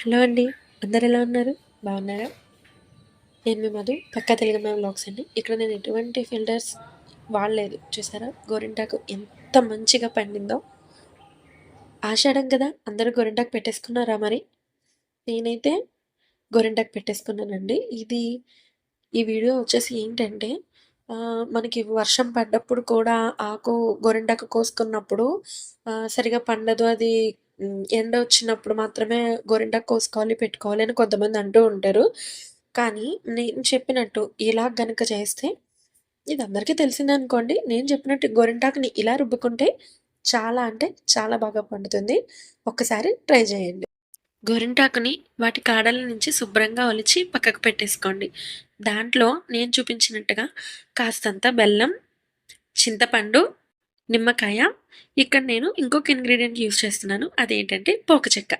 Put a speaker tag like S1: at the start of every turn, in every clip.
S1: Hello అండి. అందరు ఎలా ఉన్నారు? బాగున్నారా? నేను మీ మధు పక్క తెలుగు మ్యామ్ బ్లాగ్స్ అండి. ఇక్కడ నేను ఎటువంటి ఫిల్టర్స్ వాడలేదు చూసారా? గోరింటాకు ఎంత మంచిగా పండిందో. ఆషాఢం కదా అందరూ గోరింటాకు పెట్టేసుకున్నారా మరి? నేనైతే గోరింటాకు పెట్టేసుకున్నానండి. ఇది ఈ వీడియో వచ్చేసి ఏంటంటే మనకి వర్షం పడ్డప్పుడు కూడా ఆకు గోరింటాకు కోసుకున్నప్పుడు సరిగా పండదు అది ఎండ వచ్చినప్పుడు మాత్రమే గోరింటాకు కోసుకోవాలి పెట్టుకోవాలి అని కొంతమంది అంటూ ఉంటారు. కానీ నేను చెప్పినట్టు ఇలా గనుక చేస్తే ఇది అందరికీ తెలిసిందే అనుకోండి. నేను చెప్పినట్టు గోరింటాకుని ఇలా రుబ్బుకుంటే చాలా అంటే చాలా బాగా పండుతుంది. ఒక్కసారి ట్రై చేయండి. గోరింటాకుని వాటి కాడల నుంచి శుభ్రంగా ఒలిచి పక్కకు పెట్టేసుకోండి. దాంట్లో నేను చూపించినట్టుగా కాస్తంత బెల్లం చింతపండు నిమ్మకాయ. ఇక్కడ నేను ఇంకొక ఇంగ్రీడియంట్ యూస్ చేస్తున్నాను. అదేంటంటే పోక చెక్క.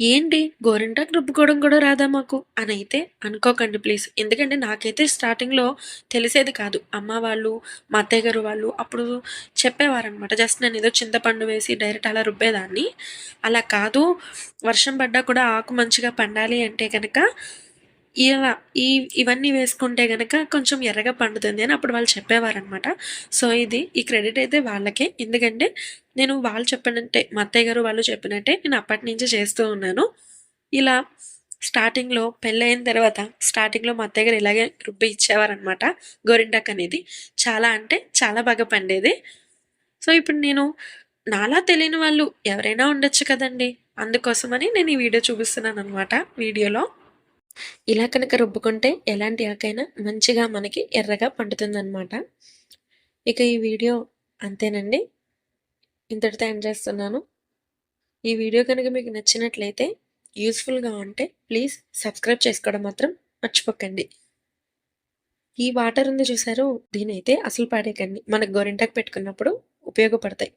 S1: ఏంటి? గోరింటాకు రుబ్బుకోవడం కూడా రాదా మాకు? అని అయితే అనుకోకండి ప్లీజ్ ఎందుకంటే నాకైతే స్టార్టింగ్లో తెలిసేది కాదు. అమ్మ వాళ్ళు మా అత్తయ్య గారు వాళ్ళు అప్పుడు చెప్పేవారనమాట జస్ట్ నేను ఏదో చింతపండు వేసి డైరెక్ట్ అలా రుబ్బేదాన్ని. అలా కాదు. వర్షం పడ్డా కూడా ఆకు మంచిగా పండాలి అంటే కనుక ఇలా ఈ ఇవన్నీ వేసుకుంటే కనుక కొంచెం ఎర్రగా పండుతుంది అని అప్పుడు వాళ్ళు చెప్పేవారనమాట సో ఇది ఈ క్రెడిట్ అయితే వాళ్ళకే. ఎందుకంటే నేను వాళ్ళు చెప్పినట్టే మా అత్తయ్య గారు వాళ్ళు చెప్పినట్టే నేను అప్పటి నుంచి చేస్తూ ఉన్నాను. ఇలా స్టార్టింగ్లో పెళ్ళైన తర్వాత స్టార్టింగ్లో మా అత్తయ్య గారు ఇలాగే రుబ్బి ఇచ్చేవారనమాట గోరింటాక్ అనేది. చాలా అంటే చాలా బాగా పండేది. సో ఇప్పుడు నేను నాలా తెలియని వాళ్ళు ఎవరైనా ఉండొచ్చు కదండి. అందుకోసమని నేను ఈ వీడియో చూపిస్తున్నాను అనమాట వీడియోలో. ఇలా కనుక రుబ్బుకుంటే ఎలాంటి ఆకైనా మంచిగా మనకి ఎర్రగా పండుతుందన్నమాట. ఇక ఈ వీడియో అంతేనండి. ఇంతటితో ఎండ్ చేస్తున్నాను. ఈ వీడియో కనుక మీకు నచ్చినట్లయితే యూస్ఫుల్గా ఉంటే ప్లీజ్ సబ్స్క్రైబ్ చేసుకోవడం మాత్రం మర్చిపోకండి. ఈ వాటర్ ఉంది చూసారు? దీనైతే అసలు పాడేకండి మనకు గోరింటాకు పెట్టుకున్నప్పుడు ఉపయోగపడతాయి.